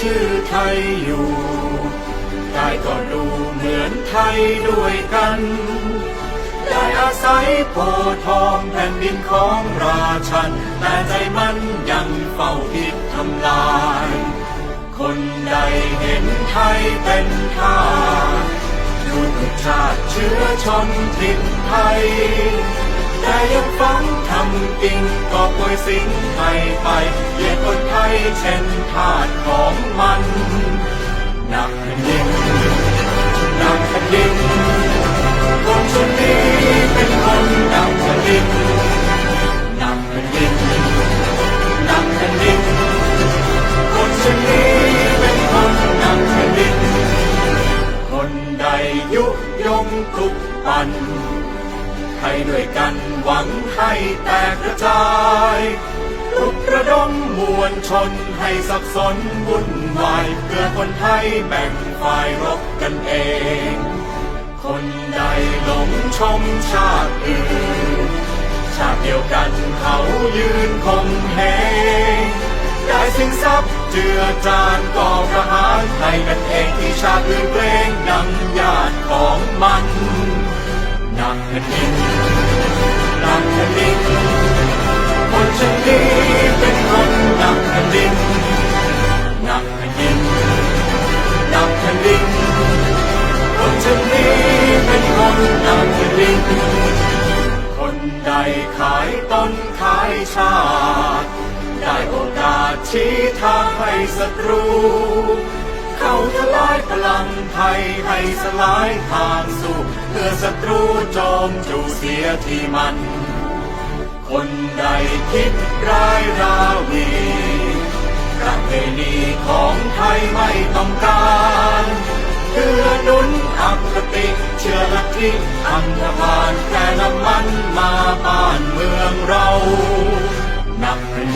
ชื่อไทยอยู่ใต้ก็ดูเหมือนไทยด้วยกัน ได้อาศัยโพทองแผ่นดินของราชัน แต่ใจมันยังเฝ้าคิดทำลาย คนใดเห็นไทยเป็นท่าดูทุกชาติเชื้อชนถิ่นไทย แต่ยังฝังท ป่วยสิ่งไทยไปเหยียดคนไทยเช่นทาสของมันหนักแผ่นดินหนักแผ่นดินคนชนนี้เป็นคนหนักแผ่นดินหนักแผ่นดินหนักแผ่นดินคนชนนี้เป็นคนหนักแผ่นดินคนใดยุยงปลุกปั่น ให้ด้วยกันหวังให้แตกกระจายปลุกระดมมวลชนให้สับสนวุ่นวายเพื่อคนไทยแบ่งฝ่ายรบกันเอง คนใดหลงชมชาติอื่น ชาติเดียวกันเขายืนคงเฮได้สิ่งทรัพย์เจือจานก่อประหารให้กันเองที่ชาติอื่นเกรงดังญาติของมัน หนักแผ่นดิน กแผ่นดินคนชนนี้เป็นคนหนักแผ่นดินหนักแผ่นดินหนักแผ่นดินคนชนนี้เป็นคนหนักแผ่นดินคนใดขายตนขายชาติได้โอกาสชี้ทางให้ศัตรู เข้าทลายพลังไทยให้สลายทางสู้เพื่อศัตรูโจมจูเสียที่มัน คนใดคิดร้ายราวีประเพณีของไทยไม่ต้องการเพื่อนุนอัคติเชื่อลัทธิอันธพาลแค่น้ำมันมาบ้านเมืองเรา นักเป็น